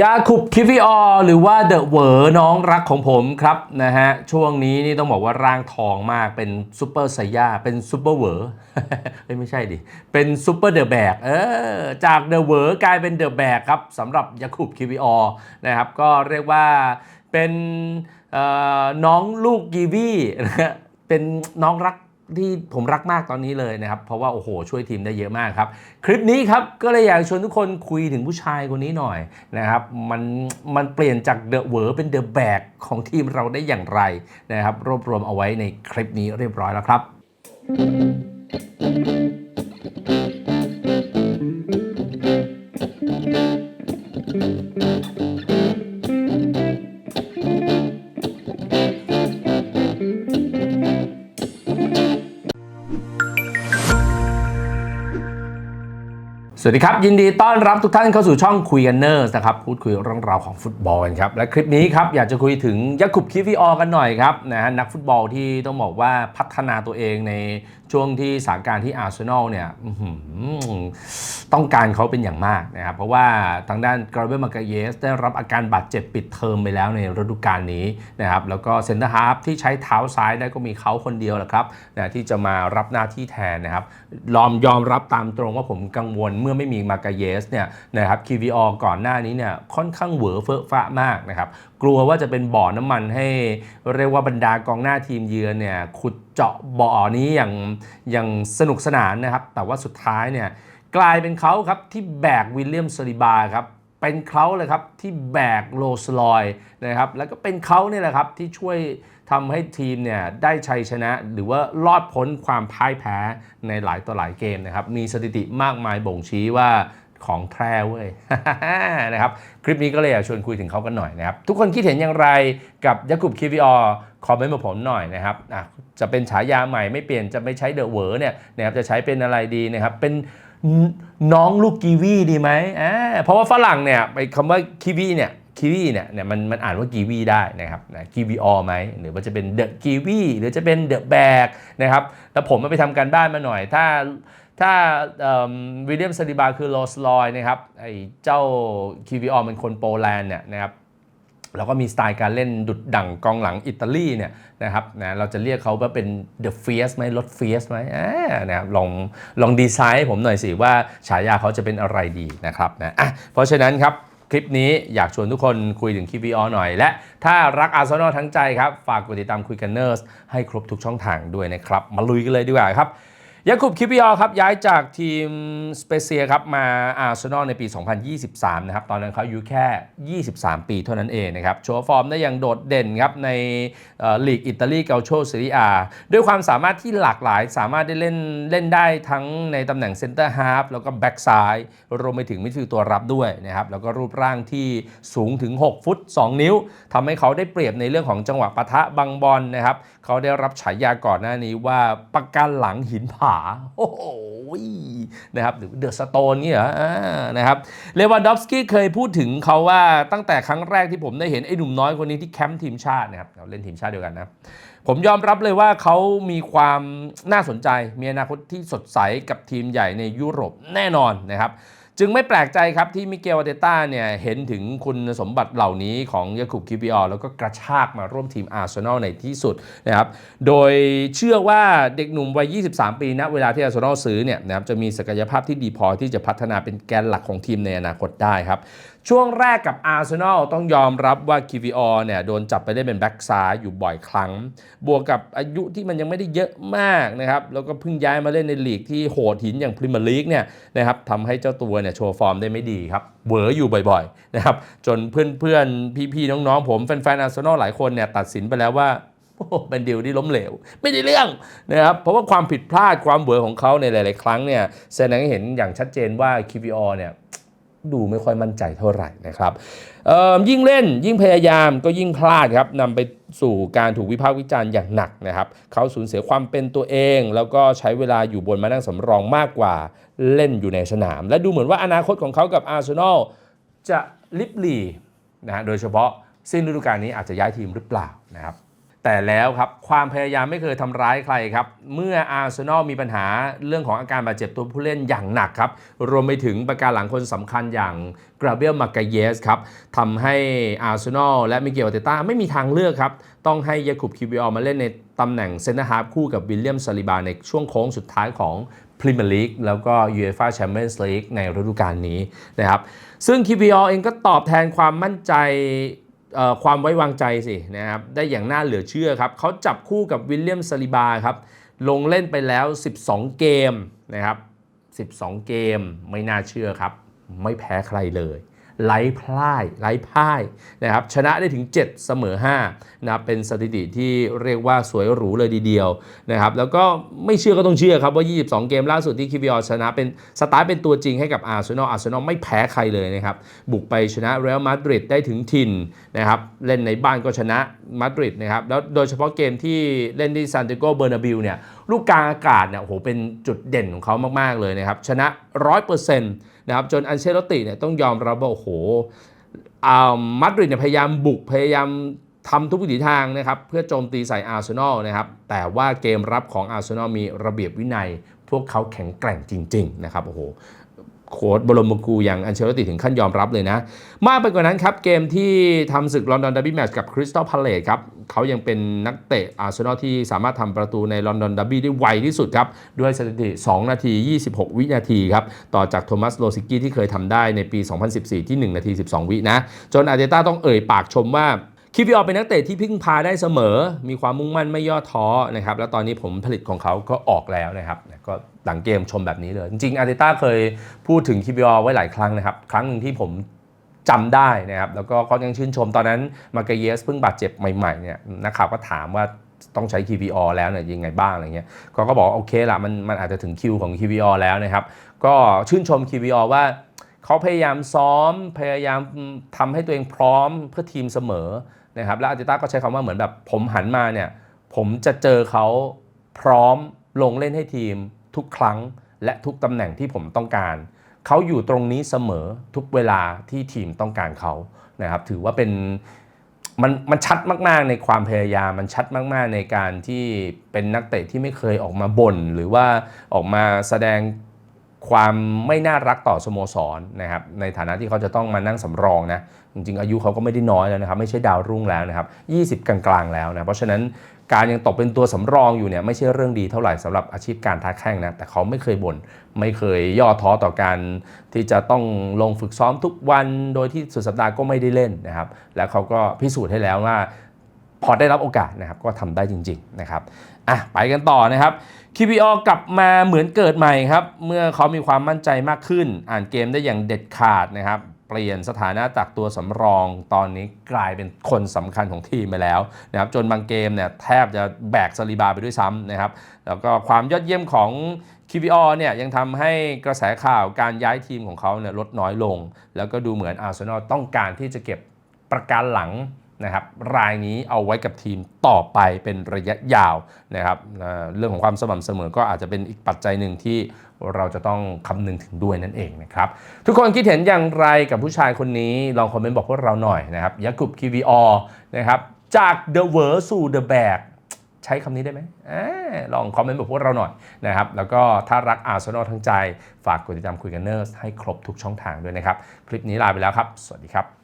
ยาคุบคิฟิออหรือว่าเดอะเวอร์น้องรักของผมครับนะฮะช่วงนี้นี่ต้องบอกว่าร่างทองมากเป็นซูเปอร์ไซย่าเป็นซูเปอร์เวอร์ไม่ใช่ดิ เป็นซูเปอร์เดอะแบกเออจากเดอะเวอร์กลายเป็นเดอะแบกครับสำหรับยาคุบคิฟิออนะครับก็เรียกว่าเป็นน้องลูกกีวีนะฮะเป็นน้องรัก ที่ผมรักมากตอนนี้เลยนะครับ เพราะว่าโอ้โหช่วยทีมได้เยอะมากครับ คลิปนี้ครับก็เลยอยากชวนทุกคนคุยถึงผู้ชายคนนี้หน่อยนะครับมันมันเปลี่ยนจากเดอะเวอร์เป็นเดอะแบกของทีมเราได้อย่างไรนะครับ รวบรวมเอาไว้ในคลิปนี้เรียบร้อยแล้วครับ สวัสดีครับ ยินดีต้อนรับทุกท่านเข้าสู่ช่องคุยกันเนอร์นะครับพูดคุยเรื่องราวของฟุตบอลกันครับ และคลิปนี้ครับอยากจะคุยถึงยาคุบคิฟิออกันหน่อยครับนะฮะนักฟุตบอลที่ต้องบอกว่าพัฒนาตัวเองในช่วงที่สถานการณ์ที่อาร์เซนอลเนี่ยต้องการเขาเป็นอย่างมากนะครับ เพราะว่าทางด้านกราเบลมาเกเยส ได้รับอาการบาดเจ็บปิดเทอมไปแล้วในฤดูกาลนี้นะครับแล้วก็เซนเตอร์ฮาร์ฟที่ใช้เท้าซ้ายได้ก็มีเขาคนเดียวแหละครับนะที่จะมารับหน้าที่แทนนะครับยอมยอมรับตามตรงว่าผมกังวลเมื่อื่อไม่มีมาเกเยสเนี่ยนะครับ QVR ก่อนหน้านี้เนี่ยค่อนข้างเหวอเฟอะฟ้ามากนะครับกลัวว่าจะเป็นบ่อน้ำมันให้เรียกว่าบรรดากองหน้าทีมเยือนเนี่ยขุดเจาะบ่อนี้อย่างอย่างสนุกสนานนะครับ แต่ว่าสุดท้ายเนี่ยกลายเป็นเขาครับที่แบกวิลเลียมซาลิบาครับเป็นเขาเลยครับที่แบกโรสลอยนะครับแล้วก็เป็นเขาเนี่ยแหละครับที่ช่วย ทำให้ทีมเนี่ยได้ชัยชนะ หรือว่ารอดพ้นความพ่ายแพ้ในหลายต่อหลายเกมนะครับ มีสถิติมากมายบ่งชี้ว่าของแท้เว้ยนะครับคลิปนี้ก็เลยอยากชวนคุยถึงเขากันหน่อยนะครับ ทุกคนคิดเห็นอย่างไรกับยากุบคิวิออคอมเมนต์มาผมหน่อยนะครับะจะเป็นฉายาใหม่ไม่เปลี่ยนจะไม่ใช้เดอะเวอร์เนี่ยนะครับจะใช้เป็นอะไรดีนะครับ เป็นน้องลูกกีวีดีไหมอ่าเพราะว่าฝรั่งเนี่ยไปคำว่ากีวีเนี่ย กีวีเนี่ยเนี่ยมันมันอ่านว่ากีวีได้นะครับนะกีวีออไหมหรือว่าจะเป็นเดอะกีวีหรือจะเป็นเดอะแบกนะครับแล้วผมมาไปทำการบ้านมาหน่อย ถ้าถ้าวิลเลียมซาลิบาคือโรสลอยนะครับไอ้เจ้าคิวิออมันคนโปแลนด์เนี่ยนะครับแล้วก็มีสไตล์การเล่นดุดดั่งกองหลังอิตาลีเนี่ยนะครับนะเราจะเรียกเขาว่าเป็น The Fierce ไหมรถ Fierce ไหมนะครับลองลองดีไซน์ผมหน่อยสิว่าฉายาเขาจะเป็นอะไรดีนะครับนะะเพราะฉะนั้นครับ คลิปนี้อยากชวนทุกคนคุยถึงคีวีออหน่อย และถ้ารักอาร์เซนอลทั้งใจครับ ฝากกดติดตามคุยกันเนอร์สให้ครบทุกช่องทางด้วยนะครับ มาลุยกันเลยดีกว่าครับ ยาคุบคิปิออครับย้ายจากทีมสเปเซียครับมาอาร์เซนอลในปี 2023 นะครับ ตอนนั้นเขาอายุแค่ 23 ปีเท่านั้นเองนะครับ โชว์ฟอร์มได้อย่างโดดเด่นครับ ในลีกอิตาลีเกาโชซีรีอาด้วยความสามารถที่หลากหลายสามารถได้เล่นเล่นได้ทั้งในตำแหน่งเซนเตอร์ฮาร์ฟแล้วก็แบ็กซ้ายรวมไปถึงมิดฟิลด์ตัวรับด้วยนะครับ แล้วก็รูปร่างที่สูงถึง 6 ฟุต 2 นิ้วทำให้เขาได้เปรียบในเรื่องของจังหวะปะทะบังบอลนะครับเขาได้รับฉายาก่อนหน้านี้ว่าปากกันหลังหินผาโอ้โหนะครับหรือเดอะสโตนนี่เหรอนะครับเลวานดอฟสกี้เคยพูดถึงเขาว่าตั้งแต่ครั้งแรกที่ผมได้เห็นไอ้หนุ่มน้อยคนนี้ที่แคมป์ทีมชาตินะครับเราเล่นทีมชาติเดียวกันนะผมยอมรับเลยว่าเขามีความน่าสนใจ มีอนาคตที่สดใสกับทีมใหญ่ในยุโรปแน่นอนนะครับ จึงไม่แปลกใจครับที่มิเกลอาเตต้าเนี่ยเห็นถึงคุณสมบัติเหล่านี้ของยาคุบคิปิออแล้วก็กระชากมาร่วมทีมอาร์เซนอลในที่สุดนะครับ โดยเชื่อว่าเด็กหนุ่มวัย 23 ปีนะเวลาที่อาร์เซนอลซื้อเนี่ยนะครับจะมีศักยภาพที่ดีพอที่จะพัฒนาเป็นแกนหลักของทีมในอนาคตได้ครับช่วงแรกกับอาร์เซนอลต้องยอมรับว่าคิวิออเนี่ยโดนจับไปได้เป็นแบ็กซ้ายอยู่บ่อยครั้ง บวกกับอายุที่มันยังไม่ได้เยอะมากนะครับแล้วก็เพิ่งย้ายมาเล่นในลีกที่โหดหินอย่างพรีเมียร์ลีกเนี่ยนะครับทำให้เจ้าตัวเนี่ยโชว์ฟอร์มได้ไม่ดีครับเวออยู่บ่อยๆนะครับจนเพื่อนๆพี่ๆน้องๆผมแฟนๆอาร์เซนอลหลายคนเนี่ยตัดสินไปแล้วว่าโอ้เป็นดีลที่ล้มเหลว ไม่ได้เรื่องนะครับเพราะว่าความผิดพลาดความเวอร์ของเขาในหลาย ๆ ครั้งเนี่ยแสดงให้เห็นอย่างชัดเจนว่า QVR เนี่ย ดูไม่ค่อยมั่นใจเท่าไหร่นะครับยิ่งเล่นยิ่งพยายามก็ยิ่งพลาดครับนำไปสู่การถูกวิพากษ์วิจารณ์อย่างหนักนะครับเขาสูญเสียความเป็นตัวเอง แล้วก็ใช้เวลาอยู่บนมานั่งสำรองมากกว่าเล่นอยู่ในสนาม และดูเหมือนว่าอนาคตของเขากับอาร์เซนอลจะลิบหลีนะฮะโดยเฉพาะสิ้นฤดูกาลนี้อาจจะย้ายทีมหรือเปล่านะครับ แต่แล้วครับความพยายามไม่เคยทำร้ายใครครับ เมื่ออาร์เซนอลมีปัญหาเรื่องของอาการบาดเจ็บตัวผู้เล่นอย่างหนักครับ รวมไปถึงประการหลังคนสำคัญอย่างกราเบียลมาร์กาเยสครับทำให้อาร์เซนอลและมิเกลเตต้าไม่มีทางเลือกครับ ต้องให้ยาคุบคิวิออมาเล่นในตำแหน่งเซนเตอร์ฮาร์ฟคู่กับวิลเลียมซาลิบาในช่วงโค้งสุดท้ายของพรีเมียร์ลีกแล้วก็ยูเอฟ่าแชมเปี้ยนส์ลีกในฤดูกาลนี้นะครับซึ่งคิวิออเองก็ตอบแทนความมั่นใจ ความไว้วางใจสินะครับได้อย่างน่าเหลือเชื่อครับเขาจับคู่กับวิลเลียมซาลิบาครับลงเล่นไปแล้ว 12 เกมนะครับ 12 เกมไม่น่าเชื่อครับ ไม่แพ้ใครเลย ไร้พ่ายไร้พ่ายนะครับชนะได้ถึง 7 เสมอ5นะครับเป็นสถิติที่เรียกว่าสวยหรูเลยทีเดียวนะครับแล้วก็ไม่เชื่อก็ต้องเชื่อครับว่า 22 เกมล่าสุดที่คิวิออชนะเป็นสตาร์เป็นตัวจริงให้กับอาร์เซนอลอาร์เซนอลไม่แพ้ใครเลยนะครับบุกไปชนะเรอัลมาดริดได้ถึงถิ่นนะครับเล่นในบ้านก็ชนะมาดริดนะครับแล้วโดยเฉพาะเกมที่เล่นที่ซานติโกเบอร์นาบิลเนี่ย ลูกกลางอากาศเนี่ยโอ้โหเป็นจุดเด่นของเขามาก ๆ เลยนะครับ ชนะ 100%นะครับจนอันเชลติเนี่ยต้องยอมรับว่าโอ้โหอ่ามาดริดเนี่ยพยายามบุกพยายามทำทุกวิถีทางนะครับเพื่อโจมตีใส่อาร์เซนอลนะครับแต่ว่าเกมรับของอาร์เซนอลมีระเบียบวินัย พวกเขาแข็งแกร่งจริง ๆ นะครับโอ้โห โค้ดบรมกูอย่างอันเชลติถึงขั้นยอมรับเลยนะ มากไปกว่านั้นครับ เกมที่ทำศึกลอนดอนด r ร์บี้แมตช์กับคริสตัลพาเลตครับเขายังเป็นนักเตะอาร์เซนอลที่สามารถทำประตูในลอนดอนด r ร์บี้ได้ไวที่สุดครับ ด้วยสถิติ 2 นาที 26 วินาทีครับ ต่อจากโทมัสโลซิกี้ที่เคยทำได้ในปี 2014 ที่ 1 นาที 12 วินะ จนอาร์เตต้าต้องเอ่ยปากชมว่า คิวิออเป็นนักเตะที่พึ่งพาได้เสมอ มีความมุ่งมั่นไม่ย่อท้อนะครับ แล้วตอนนี้ผมผลิตของเขาก็ออกแล้วนะครับ ก็หลังเกมชมแบบนี้เลย จริงๆอาร์เตต้าเคยพูดถึงคิวิออไว้หลายครั้งนะครับ ครั้งหนึ่งที่ผมจำได้นะครับ แล้วก็เขายังชื่นชมตอนนั้นมาเกเยสเพิ่งบาดเจ็บใหม่ๆเนี่ยนักข่าวก็ถามว่าต้องใช้ KVR แล้วเนี่ยยังไงบ้างอะไรเงี้ยเขาก็บอกโอเคละมันมันอาจจะถึงคิวของ KVR แล้วนะครับ ก็ชื่นชม KVR ว่าเขาพยายามซ้อม พยายามทำให้ตัวเองพร้อมเพื่อทีมเสมอ นะครับแล้วอาร์เตต้าก็ใช้คำว่าเหมือนแบบผมหันมาเนี่ยผมจะเจอเขาพร้อมลงเล่นให้ทีมทุกครั้งและทุกตำแหน่งที่ผมต้องการ เขาอยู่ตรงนี้เสมอทุกเวลาที่ทีมต้องการเขานะครับถือว่าเป็นมันมันชัดมากๆในความพยายามมันชัดมากๆในการที่เป็นนักเตะที่ไม่เคยออกมาบ่นหรือว่าออกมาแสดง ความไม่น่ารักต่อสโมสรนะครับในฐานะที่เขาจะต้องมานั่งสำรองนะจริงๆ อายุเขาก็ไม่ได้น้อยแล้วนะครับไม่ใช่ดาวรุ่งแล้วนะครับ20 กลางๆแล้วนะเพราะฉะนั้นการยังตกเป็นตัวสำรองอยู่เนี่ยไม่ใช่เรื่องดีเท่าไหร่สำหรับอาชีพการท้าแข่งนะแต่เขาไม่เคยบน่นไม่เคยย่อท้อต่อการที่จะต้องลงฝึกซ้อมทุกวัน โดยที่สุดสัปดาห์ก็ไม่ได้เล่นนะครับ แล้วเขาก็พิสูจน์ให้แล้วว่า พอได้รับโอกาสนะครับก็ทำได้จริงๆนะครับอะไปกันต่อนะครับ KPO กลับมาเหมือนเกิดใหม่ครับ เมื่อเขามีความมั่นใจมากขึ้น อ่านเกมได้อย่างเด็ดขาดนะครับเปลี่ยนสถานะจากตัวสำรองตอนนี้กลายเป็นคนสำคัญของทีมไปแล้วนะครับจนบางเกมเนี่ยแทบจะแบกซาลิบาไปด้วยซ้ำนะครับแล้วก็ความยอดเยี่ยมของ KPO เนี่ยยังทำให้กระแสข่าวการย้ายทีมของเขาเนี่ยลดน้อยลง แล้วก็ดูเหมือนอาร์เซนอลต้องการที่จะเก็บประกันหลัง นะครับรายนี้เอาไว้กับทีมต่อไปเป็นระยะยาวนะครับเอ่อเรื่องของความสม่ำเสมอก็อาจจะเป็นอีกปัจจัยหนึ่งที่เราจะต้องคำนึงถึงด้วยนั่นเองนะครับ ทุกคนคิดเห็นอย่างไรกับผู้ชายคนนี้ ลองคอมเมนต์บอกพวกเราหน่อยนะครับยากุบคีวีออนะครับจาก The w o r สู่ The Bag ใช้คำนี้ได้ไหมอลองคอมเมนต์บอกพวกเราหน่อยนะครับ แล้วก็ถ้ารักอาร์เซนอลทั้งใจ ฝากกดติดตามคุยกันเนอร์ให้ครบทุกช่องทางด้วยนะครับ คลิปนี้ลาไปแล้วครับ สวัสดีครับ